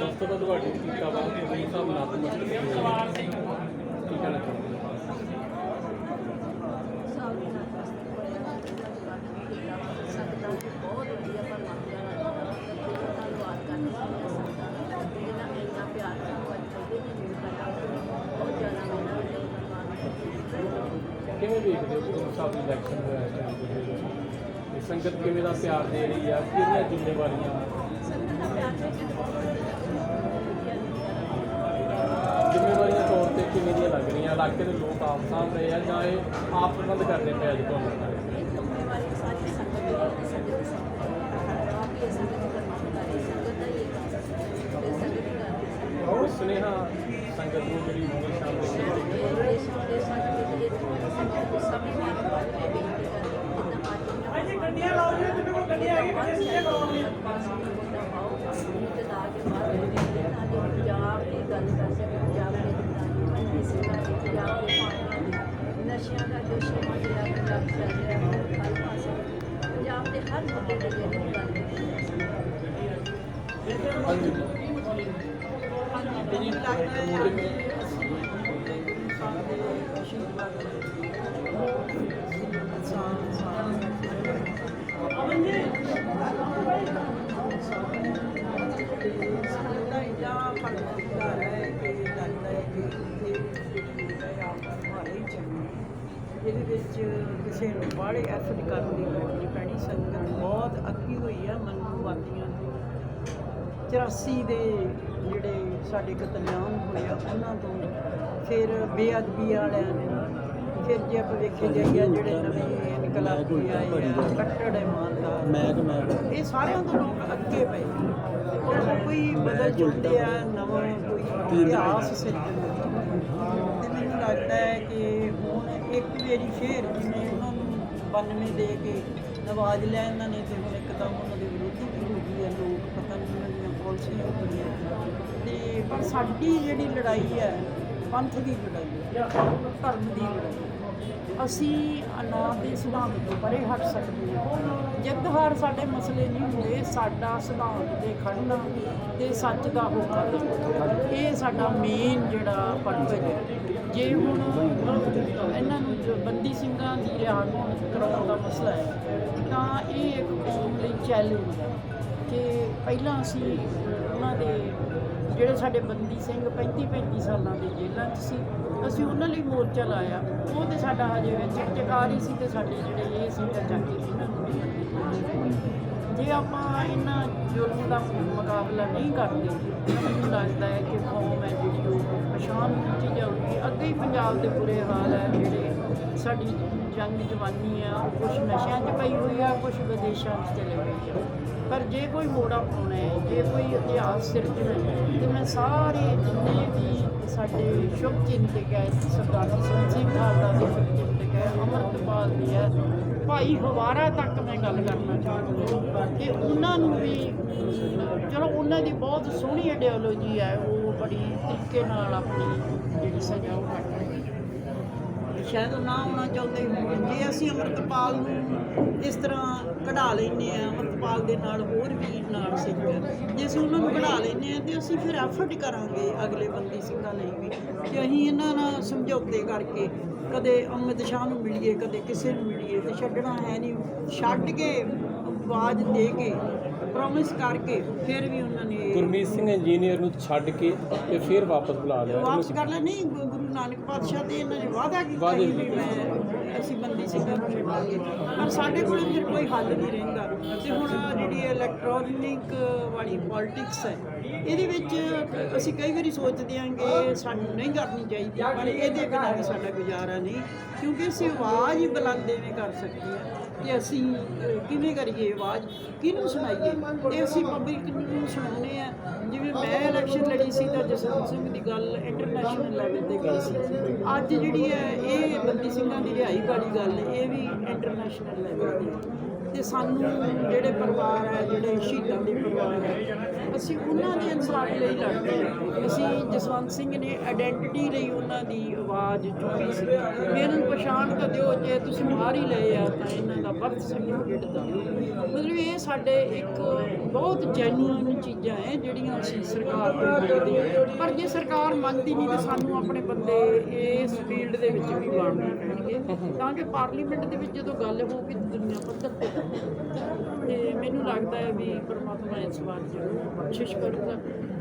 Haftada da var. İnsan lazım. İnsan lazım. ਕਿਵੇਂ ਵੇਖਦੇ ਹੋ ਕਿ ਸਾਹਿਬ ਇਲੈਕਸ਼ਨ ਹੋਇਆ? ਇਹ ਸੰਗਤ ਕਿਵੇਂ ਦਾ ਪਿਆਰ ਦੇ ਰਹੀ ਆ? ਕਿਹੜੀਆਂ ਜ਼ਿੰਮੇਵਾਰੀਆਂ? ਸੰਗਤ ਜ਼ਿੰਮੇਵਾਰੀਆਂ ਤੌਰ ਤੇ ਕਿਵੇਂ ਦੀਆਂ ਲੱਗ ਰਹੀਆਂ? ਇਲਾਕੇ ਦੇ ਲੋਕ ਆਪ ਸਾਂਭ ਰਹੇ ਆ ਜਾਂ ਇਹ ਆਪ ਪ੍ਰਬੰਧ ਕਰਨੇ ਪਏ ਅੱਜ ਤੁਹਾਨੂੰ? ਇਹ ਜ਼ਿੰਮੇਵਾਰੀ ਸਾਰੀ ਸੰਗਤ ਨਸ਼ਿਆਂ ਦਾ ਜੋ ਸ਼ੇਮਾ ਜਿਹੜਾ ਪੰਜਾਬ ਚੱਲ ਰਿਹਾ ਹੈ ਹਰ ਪਾਸੇ ਪੰਜਾਬ ਦੇ ਹਰ ਮੁੱਦੇ ਤੇ ਜਿਹੜੀ ਗੱਲ ਕੀਤੀ ਜਾ ਸਕਦੀ ਹੈ ਇਹਦੇ ਕਿਸੇ ਨੂੰ ਬਾਹਲੇ ਐਫਰਟ ਕਰਨ ਦੀ ਲੋੜ ਨਹੀਂ ਪੈਣੀ ਸੰਗਤ ਬਹੁਤ ਅੱਕੀ ਹੋਈ ਆ ਮਨੂ ਵਾਦੀਆਂ ਤੋਂ। 84 ਦੇ ਜਿਹੜੇ ਸਾਡੇ ਕਤਲੇਆਮ ਹੋਏ ਆ ਉਹਨਾਂ ਤੋਂ ਫਿਰ ਬੇਅਦਬੀ ਵਾਲਿਆਂ ਨੇ ਫਿਰ ਜੇ ਆਪਾਂ ਵੇਖੇ ਜਾਈਏ ਜਿਹੜੇ ਨਵੇਂ ਇਨਕਲਾਬੀ ਆਏ ਆ ਕੱਟੜ ਇਮਾਨਦਾਰ ਮੈਂ ਕਿ ਮੈਂ ਇਹ ਸਾਰਿਆਂ ਤੋਂ ਲੋਕ ਅੱਗੇ ਪਏ। ਕੋਈ ਬਦਲ ਚੁੱਕੇ ਆ ਨਵਾਂ ਕੋਈ ਇਤਿਹਾਸ ਸਿਰਜਣ। ਤੇ ਮੈਨੂੰ ਲੱਗਦਾ ਹੈ ਕਿ ਇੱਕ ਵਾਰੀ ਫੇਰ ਜਿਵੇਂ ਉਹਨਾਂ ਨੂੰ 92 ਦੇ ਕੇ ਨਵਾਜ ਲਿਆ ਇਹਨਾਂ ਨੇ ਤੇ ਹੁਣ ਇੱਕਦਮ ਉਹਨਾਂ ਦੇ ਵਿਰੋਧੀ ਵੀ ਹੋ ਗਈ ਹੈ, ਲੋਕ ਪਤਾ ਨਹੀਂ ਉਹਨਾਂ ਦੀਆਂ ਪਾਲਿਸੀਆਂ ਹੋ ਗਈਆਂ। ਤੇ ਪਰ ਸਾਡੀ ਜਿਹੜੀ ਲੜਾਈ ਹੈ, ਪੰਥ ਦੀ ਲੜਾਈ ਹੈ, ਧਰਮ ਦੀ ਲੜਾਈ ਅਸੀਂ ਅਨਾਦ ਦੇ ਸਿਧਾਂਤ ਤੋਂ ਪਰੇ ਹਟ ਸਕਦੇ ਹਾਂ। ਜਿੱਦ ਹਾਰ ਸਾਡੇ ਮਸਲੇ ਨਹੀਂ ਹੁੰਦੇ, ਸਾਡਾ ਸਿਧਾਂਤ ਤੇ ਖੜਨਾ ਤੇ ਸੱਚ ਦਾ ਹੋਣਾ ਇਹ ਸਾਡਾ ਮੇਨ ਜਿਹੜਾ ਪਰਪਸ ਹੈ। ਜੇ ਹੁਣ ਇਹਨਾਂ ਨੂੰ ਬੰਦੀ ਸਿੰਘਾਂ ਦੀ ਰਿਹਾਈ ਕਰਾਉਣ ਦਾ ਮਸਲਾ ਹੈ, ਤਾਂ ਇਹ ਇੱਕ ਕੌਮ ਲਈ ਚੈਲੰਜ ਹੈ ਕਿ ਪਹਿਲਾਂ ਅਸੀਂ ਉਹਨਾਂ ਦੇ ਜਿਹੜੇ ਸਾਡੇ ਬੰਦੀ ਸਿੰਘ 35 35 ਸਾਲਾਂ ਦੇ ਜੇਲ੍ਹਾਂ 'ਚ ਸੀ, ਅਸੀਂ ਉਹਨਾਂ ਲਈ ਮੋਰਚਾ ਲਾਇਆ। ਉਹ ਤੇ ਸਾਡਾ ਹਜੇ ਵਿੱਚ ਹੀ ਸੀ ਤੇ ਸਾਡੇ ਜਿਹੜੇ ਇਹ ਸੀ ਤਾਂ ਚਾਚੇ ਸੀ ਜੇ ਆਪਾਂ ਇਹਨਾਂ ਜ਼ੁਲਮ ਦਾ ਮੁਕਾਬਲਾ ਨਹੀਂ ਕਰਦੇ, ਤਾਂ ਮੈਨੂੰ ਲੱਗਦਾ ਹੈ ਕਿ ਕੌਮ ਹੈ ਜਿਹੜੀ ਉਹ ਪਛਾਣ ਕੀਤੀ ਜਾਊਗੀ। ਅੱਗੇ ਹੀ ਪੰਜਾਬ ਦੇ ਬੁਰੇ ਹਾਲ ਹੈ ਜਿਹੜੇ ਸਾਡੀ ਜੰਗ ਜਵਾਨੀ ਆ ਉਹ ਕੁਝ ਨਸ਼ਿਆਂ 'ਚ ਪਈ ਹੋਈ ਆ ਕੁਝ ਵਿਦੇਸ਼ਾਂ 'ਚ ਚਲੇ ਗਈ ਆ। ਪਰ ਜੇ ਕੋਈ ਮੋੜਾ ਪਾਉਣਾ ਹੈ, ਜੇ ਕੋਈ ਇਤਿਹਾਸ ਸਿਰਜਣਾ ਹੈ, ਤੇ ਮੈਂ ਸਾਰੇ ਜਿੰਨੇ ਵੀ ਸਾਡੇ ਸ਼ੁਭ ਚਿੰਤਕ ਹੈ, ਸਰਦਾਰ ਸਿੰਘ ਸਿੰਘ ਖਾਲਸਾ ਦੇ ਸ਼ੁਭ ਚਿੰਤਕ ਹੈ, ਅਮਰਤਪਾਲ ਦੀ ਹੈ ਭਾਈ ਹਵਾਰਾ ਤੱਕ ਮੈਂ ਗੱਲ ਕਰਨਾ ਚਾਹੁੰਦਾ ਹਾਂ ਕਿ ਉਹਨਾਂ ਨੂੰ ਵੀ, ਚਲੋ ਉਹਨਾਂ ਦੀ ਬਹੁਤ ਸੋਹਣੀ ਆਈਡੀਓਲੋਜੀ ਹੈ, ਉਹ ਬੜੀ ਤਰੀਕੇ ਨਾਲ ਆਪਣੀ ਜਿਹੜੀ ਸਜ਼ਾ ਉਹ ਕੱਟ ਰਹੇ ਸ਼ਾਇਦ ਉਹ ਨਾ ਹੋਣਾ ਚਾਹੁੰਦੇ ਹੋਣ ਜੇ ਅਸੀਂ ਅੰਮ੍ਰਿਤਪਾਲ ਨੂੰ ਇਸ ਤਰ੍ਹਾਂ ਕਢਾ ਲੈਨੇ ਆ ਅੰਮ੍ਰਿਤਪਾਲ ਦੇ ਨਾਲ ਹੋਰ ਵੀ ਨਾਲ ਸਿੰਘ, ਜੇ ਅਸੀਂ ਉਹਨਾਂ ਨੂੰ ਕਢਾ ਲੈਨੇ ਆ ਤੇ ਅਸੀਂ ਫਿਰ ਐਫਰਟ ਕਰਾਂਗੇ ਅਗਲੇ ਬੰਦੀ ਸਿੰਘਾਂ ਲਈ ਵੀ, ਕਿ ਅਸੀਂ ਇਹਨਾਂ ਨਾਲ ਸਮਝੌਤੇ ਕਰਕੇ ਕਦੇ ਅਮਿਤ ਸ਼ਾਹ ਨੂੰ ਮਿਲੀਏ ਕਦੇ ਕਿਸੇ ਨੂੰ ਮਿਲੀਏ ਤੇ ਛੱਡਣਾ ਹੈ ਨਹੀਂ। ਛੱਡ ਕੇ ਆਵਾਜ਼ ਦੇ ਕੇ ਪ੍ਰੋਮਿਸ ਕਰਕੇ ਫਿਰ ਵੀ ਉਹਨਾਂ ਨੇ ਗੁਰਮੀਤ ਸਿੰਘ ਇੰਜੀਨੀਅਰ ਨੂੰ ਛੱਡ ਕੇ ਤੇ ਫਿਰ ਵਾਪਸ ਬੁਲਾ ਲਿਆ। ਵਾਪਸ ਕਰ ਲੈ ਨਹੀਂ ਗੁਰੂ ਨਾਨਕ ਪਾਤਸ਼ਾਹ ਤੇ ਇਹਨਾਂ ਨੇ ਵਾਅਦਾ ਕੀਤਾ ਵਾਅਦੇ ਸੀ ਵੀ ਮੈਂ ਅਸੀਂ ਬੰਦੀ ਸਿੰਘਾਂ ਨੂੰ ਛੱਡਾਂਗੇ। ਪਰ ਸਾਡੇ ਕੋਲ ਫਿਰ ਕੋਈ ਹੱਲ ਨਹੀਂ ਰਹਿੰਦਾ ਤੇ ਹੁਣ ਆਹ ਜਿਹੜੀ ਇਲੈਕਟ੍ਰੋਨਿਕ ਵਾਲੀ ਪੋਲਿਟਿਕਸ ਹੈ, ਇਹਦੇ ਵਿੱਚ ਅਸੀਂ ਕਈ ਵਾਰੀ ਸੋਚਦੇ ਹਾਂ ਕਿ ਸਾਨੂੰ ਨਹੀਂ ਕਰਨੀ ਚਾਹੀਦੀ, ਪਰ ਇਹਦੇ ਬਿਨਾਂ ਸਾਡਾ ਗੁਜ਼ਾਰਾ ਨਹੀਂ, ਕਿਉਂਕਿ ਅਸੀਂ ਆਵਾਜ਼ ਹੀ ਬੁਲੰਦ ਐਵੇਂ ਕਰ ਸਕਦੇ ਹਾਂ। ਕਿ ਅਸੀਂ ਕਿਵੇਂ ਕਰੀਏ ਆਵਾਜ਼? ਕਿਹਨੂੰ ਸੁਣਾਈਏ? ਤੇ ਅਸੀਂ ਪਬਲਿਕ ਨੂੰ ਸੁਣਾਉਂਦੇ ਆ ਜਿਵੇਂ ਮੈਂ ਇਲੈਕਸ਼ਨ ਲੜੀ ਸੀ ਤਾਂ ਜਸਵੰਤ ਸਿੰਘ ਦੀ ਗੱਲ ਇੰਟਰਨੈਸ਼ਨਲ ਲੈਵਲ ਤੇ ਗਈ ਸੀ। ਅੱਜ ਜਿਹੜੀ ਹੈ, ਇਹ ਬੰਦੀ ਸਿੰਘਾਂ ਦੀ ਰਿਹਾਈ ਵਾਲੀ ਗੱਲ, ਇਹ ਵੀ ਇੰਟਰਨੈਸ਼ਨਲ ਲੈਵਲ ਤੇ ਹੈ। ਤੇ ਸਾਨੂੰ ਜਿਹੜੇ ਪਰਿਵਾਰ ਹੈ, ਜਿਹੜੇ ਸ਼ਹੀਦਾਂ ਦੇ ਪਰਿਵਾਰ ਹੈ, ਅਸੀਂ ਉਹਨਾਂ ਦੇ ਇਨਸਾਫ ਲਈ ਲੜਦੇ ਹਾਂ। ਅਸੀਂ ਜਸਵੰਤ ਸਿੰਘ ਨੇ ਆਇਡੈਂਟੀਟੀ ਲਈ ਉਹਨਾਂ ਦੀ ਆਵਾਜ਼ ਚੁੱਕੀ ਸੀ। ਵੀ ਇਹਨਾਂ ਨੂੰ ਪਛਾਣ ਤਾਂ ਦਿਓ, ਜੇ ਤੁਸੀਂ ਮਾਰ ਹੀ ਲਏ ਆ, ਤਾਂ ਇਹਨਾਂ ਦਾ ਬਰਥ ਸਰਟੀਫਿਕੇਟ ਦਾ ਮਤਲਬ ਇਹ ਸਾਡੇ ਇੱਕ ਬਹੁਤ ਜੈਨੂਇਨ ਚੀਜ਼ਾਂ ਹੈ, ਜਿਹੜੀਆਂ ਅਸੀਂ ਸਰਕਾਰ ਤੋਂ ਮੰਗਦੇ ਹਾਂ। ਪਰ ਜੇ ਸਰਕਾਰ ਮੰਗਦੀ ਨਹੀਂ, ਤਾਂ ਸਾਨੂੰ ਆਪਣੇ ਬੰਦੇ ਇਸ ਫੀਲਡ ਦੇ ਵਿੱਚ ਵੀ ਬਣਨੇ ਪੈਣਗੇ। ਤਾਂ ਕਿ ਪਾਰਲੀਮੈਂਟ ਦੇ ਵਿੱਚ ਜਦੋਂ ਗੱਲ ਹੋਊਗੀ, ਦੁਨੀਆ ਪੱਧਰ ਤੇ ਤੇ ਮੈਨੂੰ ਲੱਗਦਾ ਹੈ ਵੀ ਪਰਮਾਤਮਾ ਇਸ ਵਾਰ ਜ਼ਰੂਰ ਬਖਸ਼ਿਸ਼ ਕਰੂਗਾ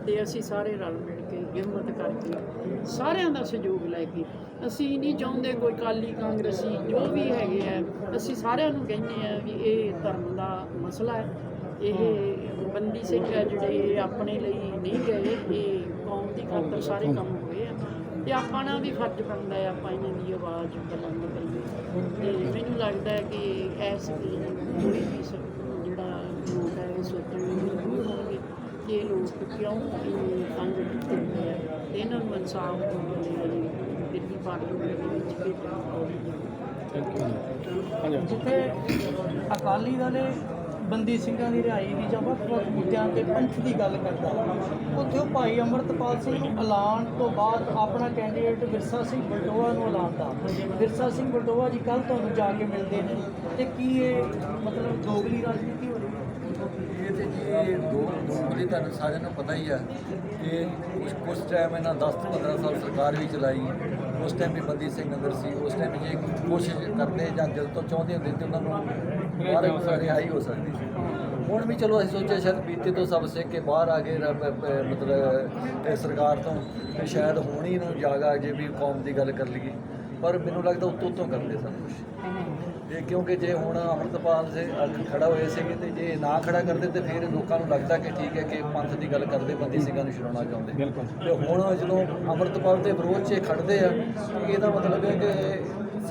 ਤੇ ਅਸੀਂ ਸਾਰੇ ਰਲ ਮਿਲ ਕੇ ਹਿੰਮਤ ਕਰਕੇ ਸਾਰਿਆਂ ਦਾ ਸਹਿਯੋਗ ਲੈ ਕੇ ਅਸੀਂ ਨਹੀਂ ਚਾਹੁੰਦੇ ਕੋਈ ਕਾਲੀ ਕਾਂਗਰਸੀ ਜੋ ਵੀ ਹੈਗੇ ਆ, ਅਸੀਂ ਸਾਰਿਆਂ ਨੂੰ ਕਹਿੰਦੇ ਆ ਵੀ ਇਹ ਧਰਮ ਦਾ ਮਸਲਾ ਹੈ। ਇਹ ਬੰਦੀ ਸਿੰਘ ਹੈ ਜਿਹੜੇ ਇਹ ਆਪਣੇ ਲਈ ਨਹੀਂ ਗਏ, ਇਹ ਕੌਮ ਦੀ ਖਾਤਰ ਸਾਰੇ ਕੰਮ ਹੋਏ ਆ। ਤੇ ਆਪਾਂ ਨਾਲ ਵੀ ਫਰਜ਼ ਬਣਦਾ ਹੈ ਆਪਾਂ ਇਹਨਾਂ ਦੀ ਆਵਾਜ਼ ਬੁਲੰਦ ਕਰੀਏ। ਤੇ ਮੈਨੂੰ ਲੱਗਦਾ ਹੈ ਕਿ ਇਸ ਕੋਈ ਵੀ ਸ- ਜਿਹੜਾ ਲੋਕ ਹੈ ਇਹ ਸੋਚਣ ਨੂੰ ਮਜਬੂਰ ਹੋਣਗੇ ਕਿ ਇਹ ਲੋਕ ਕਿਉਂ ਇਹ ਤੰਗ ਕੀਤੇ ਹੋਏ ਆ। ਤੇ ਇਹਨਾਂ ਨੂੰ ਇਨਸਾਫ ਦਿਵਾਉਣ ਦੇ ਲਈ ਦਿੱਲੀ ਪਾਰਲੀਮੈਂਟ ਦੇ ਵਿੱਚ ਭੇਜਣਾ ਥੈਂਕ ਯੂ ਜਿੱਥੇ ਅਕਾਲੀ ਦਲ ਬੰਦੀ ਸਿੰਘਾਂ ਦੀ ਰਿਹਾਈ ਦੀ ਜਾਂ ਵੱਖ ਵੱਖ ਮੁੱਦਿਆਂ ਤੇ ਪੰਥ ਦੀ ਗੱਲ ਕਰਦਾ ਉੱਥੇ ਉਹ ਭਾਈ ਅਮਰਤਪਾਲ ਸਿੰਘ ਨੂੰ ਐਲਾਨ ਤੋਂ ਬਾਅਦ ਆਪਣਾ ਕੈਂਡੀਡੇਟ ਵਿਰਸਾ ਸਿੰਘ ਬਲਟੋਆ ਨੂੰ ਐਲਾਨਦਾ ਵਿਰਸਾ ਸਿੰਘ ਬਲਟੋਆ ਜੀ ਕੱਲ ਤੁਹਾਨੂੰ ਜਾ ਕੇ ਮਿਲਦੇ ਨੇ। ਤੇ ਕੀ ਇਹ ਮਤਲਬ ਦੋਗਲੀ ਰਾਜਨੀਤੀ ਹੋ ਰਹੀ ਹੈ? ਇਹ ਤੇ ਜੀ ਦੋ ਦੋਗਲੀ ਤੁਹਾਨੂੰ ਸਾਰਿਆਂ ਨੂੰ ਪਤਾ ਹੀ ਆ ਕਿ ਕੁਛ ਕੁਛ ਟਾਈਮ ਇਹਨਾਂ 10 ਤੋਂ 15 ਸਾਲ ਸਰਕਾਰ ਵੀ ਚਲਾਈ। ਉਸ ਟਾਈਮ ਵੀ ਬੰਦੀ ਸਿੰਘ ਨਗਰ ਸੀ, ਉਸ ਟਾਈਮ ਜੇ ਕੋਸ਼ਿਸ਼ ਕਰਦੇ ਜਾਂ ਦਿਲ ਤੋਂ ਚਾਹੁੰਦੇ ਹੁੰਦੇ ਤੇ ਉਹਨਾਂ ਨੂੰ ਬਾਹਰ ਰਿਹਾਈ ਹੋ ਸਕਦੀ ਸੀ। ਹੁਣ ਵੀ ਚਲੋ ਅਸੀਂ ਸੋਚਿਆ ਸ਼ਾਇਦ ਬੀਤੇ ਤੋਂ ਸਭ ਸਿੱਖ ਕੇ ਬਾਹਰ ਆ ਗਏ ਮਤਲਬ ਇਹ ਸਰਕਾਰ ਤੋਂ। ਤੇ ਸ਼ਾਇਦ ਹੁਣ ਹੀ ਨੂੰ ਜਾਗ ਜੇ ਵੀ ਕੌਮ ਦੀ ਗੱਲ ਕਰ ਲਈਏ। ਪਰ ਮੈਨੂੰ ਲੱਗਦਾ ਉੱਤੋਂ ਉੱਤੋਂ ਕਰਦੇ ਸਭ ਕੁਝ ਤੇ ਕਿਉਂਕਿ ਜੇ ਹੁਣ ਅਮਰਤਪਾਲ ਅੱਖ ਖੜਾ ਹੋਏ ਸੀਗੇ ਤੇ ਜੇ ਨਾ ਖੜਾ ਕਰਦੇ ਤੇ ਫਿਰ ਲੋਕਾਂ ਨੂੰ ਲੱਗਦਾ ਕਿ ਠੀਕ ਹੈ ਕਿ ਪੰਥ ਦੀ ਗੱਲ ਕਰਦੇ ਬੰਦੀ ਸਿੰਘਾਂ ਨੂੰ ਛਡਾਉਣਾ ਚਾਹੁੰਦੇ। ਤੇ ਹੁਣ ਜਦੋਂ ਅਮਰਤਪਾਲ ਦੇ ਵਿਰੋਧ 'ਚ ਇਹ ਖੜਦੇ ਆ ਇਹਦਾ ਮਤਲਬ ਹੈ ਕਿ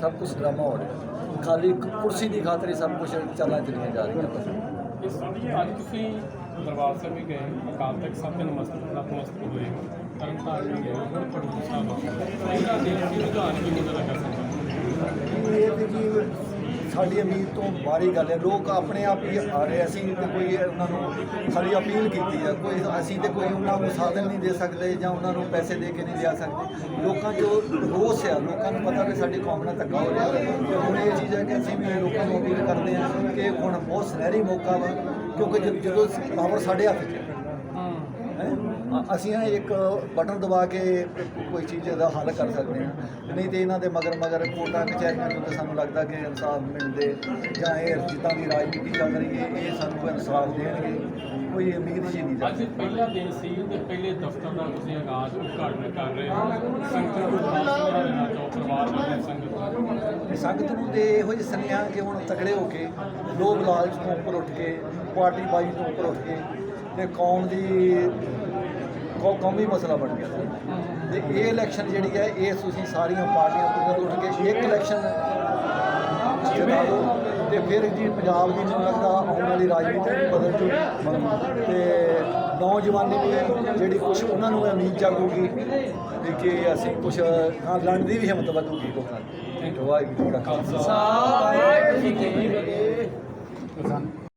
ਸਭ ਕੁਝ ਡਰਾਮਾ ਹੋ ਰਿਹਾ। ਖਾਲੀ ਇੱਕ ਕੁਰਸੀ ਦੀ ਖਾਤਰ ਹੀ ਸਭ ਕੁਝ ਚੱਲਾਂ ਚੱਲੀਆਂ ਜਾ ਰਹੀਆਂ ਬਸ। ਇਸ ਅੱਜ ਤੁਸੀਂ ਦਰਬਾਰ ਸਾਹਿਬ ਵੀ ਗਏ ਅਕਾਲ ਤਖਤ ਸਾਹਿਬ ਦੇ ਨਮਸਤੇ ਨਤਮਸਤਕ ਹੋਏ ਤਰਨ ਤਾਰਨ ਗਏ ਸਾਹਿਬ ਇਹਦਾ ਦੇਸ਼ ਦੀ ਰੁਝਾਨ ਵੀ ਕਿੰਨਾ ਲੱਗਾ ਸਕਦਾ ਇਹ ਤੇ ਜੀ ਸਾਡੀ ਉਮੀਦ ਤੋਂ ਬਾਹਰੀ ਗੱਲ ਹੈ। ਲੋਕ ਆਪਣੇ ਆਪ ਹੀ ਆ ਰਹੇ ਅਸੀਂ ਤੇ ਕੋਈ ਉਹਨਾਂ ਨੂੰ ਸਾਡੀ ਅਪੀਲ ਕੀਤੀ ਹੈ ਕੋਈ ਅਸੀਂ ਤੇ ਕੋਈ ਉਹਨਾਂ ਨੂੰ ਸਾਧਨ ਨਹੀਂ ਦੇ ਸਕਦੇ ਜਾਂ ਉਹਨਾਂ ਨੂੰ ਪੈਸੇ ਦੇ ਕੇ ਨਹੀਂ ਲਿਆ ਸਕਦੇ। ਲੋਕਾਂ 'ਚ ਰੋਸ ਆ। ਲੋਕਾਂ ਨੂੰ ਪਤਾ ਵੀ ਸਾਡੀ ਕੌਮ ਨਾਲ ਧੱਕਾ ਹੋ ਰਿਹਾ। ਤੇ ਹੁਣ ਇਹ ਚੀਜ਼ ਹੈ ਕਿ ਅਸੀਂ ਵੀ ਲੋਕਾਂ ਨੂੰ ਅਪੀਲ ਕਰਦੇ ਹਾਂ ਕਿ ਹੁਣ ਬਹੁਤ ਸੁਨਹਿਰੀ ਮੌਕਾ ਵਾ। ਕਿਉਂਕਿ ਜਦ- ਜਦੋਂ ਪਾਵਰ ਸਾਡੇ ਹੱਥ 'ਚ ਹੈ। ਹੈਂ? ਅ- ਅਸੀਂ ਨਾ ਇੱਕ ਬਟਨ ਦਬਾ ਕੇ ਕੋਈ ਚੀਜ਼ ਦਾ ਹੱਲ ਕਰ ਸਕਦੇ ਹਾਂ। ਨਹੀਂ ਤੇ ਇਹਨਾਂ ਦੇ ਮਗਰ ਮਗਰ ਕੋਟਾਂ ਕਚਹਿਰੀਆਂ ਤੋਂ ਤਾਂ ਸਾਨੂੰ ਲੱਗਦਾ ਕਿ ਇਨਸਾਫ ਮਿਲਦੇ ਜਾਂ ਇਹ ਜਿੱਦਾਂ ਦੀ ਰਾਜਨੀਤੀ ਚੱਲ ਰਹੀ ਹੈ ਇਹ ਸਾਨੂੰ ਇਨਸਾਫ ਦੇਣਗੇ। ਕੋਈ ਉਮੀਦ ਜੀ ਨਹੀਂ ਅੱਜ ਜਾਂਦੀ ਪਹਿਲਾ ਦਿਨ ਸੀ ਤੇ ਪਹਿਲੇ ਦਫ਼ਤਰ ਦਾ ਤੁਸੀਂ ਆਗਾਜ਼ ਉਦਘਾਟਨ ਕਰ ਰਹੇ ਹੋ। ਸੰਗਤ ਨੂੰ ਚਾਹੋ ਪਰਿਵਾਰ ਵਾਲੇ ਸੰਗਤ ਨੂੰ ਸੰਗਤ ਨੂੰ ਤੇ ਇਹੋ ਜਿਹੀ ਸੁਨੇਹਾ ਕਿ ਹੁਣ ਤਕੜੇ ਹੋ ਕੇ ਲੋਭ ਲਾਲਚ ਤੋਂ ਉੱਪਰ ਉੱਠ ਕੇ ਪਾਰਟੀ ਬਾਜੀ ਤੋਂ ਉੱਪਰ ਉੱਠ ਕੇ ਤੇ ਕੌਮ ਦੀ ਕੌ- ਕੌਮੀ ਮਸਲਾ ਬਣ ਗਿਆ ਤੇ ਇਹ ਇਲੈਕਸ਼ਨ ਜਿਹੜੀ ਹੈ, ਇਹ ਤੁਸੀਂ ਸਾਰੀਆਂ ਪਾਰਟੀਆਂ ਤੋਂ ਉੱਠ ਕੇ ਇੱਕ ਇਲੈਕਸ਼ਨ ਜਿਤਾ ਦਿਓ ਤੇ ਫਿਰ ਜੀ ਪੰਜਾਬ ਦੀ ਮੈਨੂੰ ਲੱਗਦਾ ਆਉਣ ਵਾਲੀ ਰਾਜਨੀਤੀ ਵੀ ਬਦਲ ਜੂ। ਤੇ ਨੌਜਵਾਨੀ ਵੀ ਜਿਹੜੀ ਕੁਝ ਉਹਨਾਂ ਨੂੰ ਉਮੀਦ ਜਾਗੂਗੀ ਵੀ ਕਿ ਅਸੀਂ ਕੁਝ ਹਾਂ, ਲੜਨ ਦੀ ਵੀ ਹਿੰਮਤ ਵਧੂਗੀ ਲੋਕਾਂ ਦੀ। ਵਾਹਿਗੁਰੂ ਜੀ ਕਾ ਖਾਲਸਾ। ਵਾਹਿਗੁਰੂ ਜੀ ਕੀ ਫਤਿਹ।